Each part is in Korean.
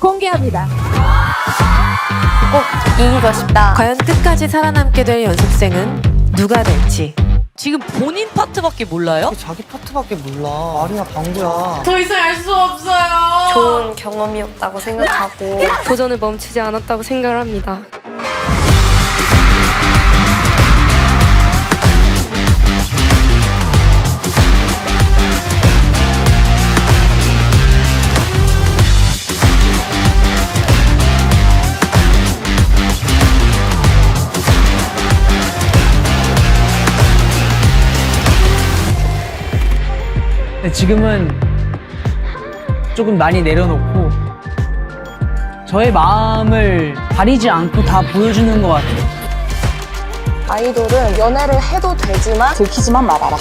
신기합니다. 꼭 이기고 싶다. 과연 끝까지 살아남게 될 연습생은 누가 될지. 지금 본인 파트밖에 몰라요? 자기 파트밖에 몰라. 말이야 방구야. 더 이상 알 수 없어요. 좋은 경험이었다고 생각하고 도전을 멈추지 않았다고 생각을 합니다. 근데 지금은 조금 많이 내려놓고 저의 마음을 가리지 않고 다 보여주는 것 같아요. 아이돌은 연애를 해도 되지만 들키지만 말아라.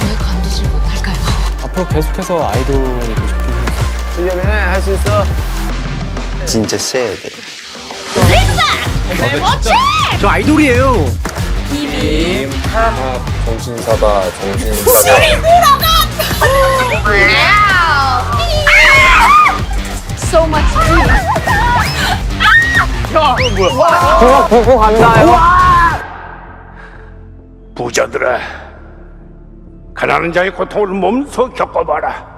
앞으로 계속해서 아이돌이 되고 싶은 진짜 세야 돼. 저 아이돌이에요. 정신사다 정신사 다 부자들아, 가난한 자의 고통을 몸소 겪어봐라.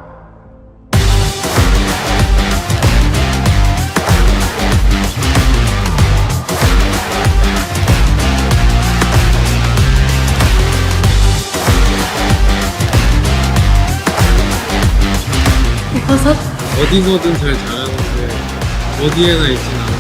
어디 뭐든 잘 잘하는데 어디에나 있지는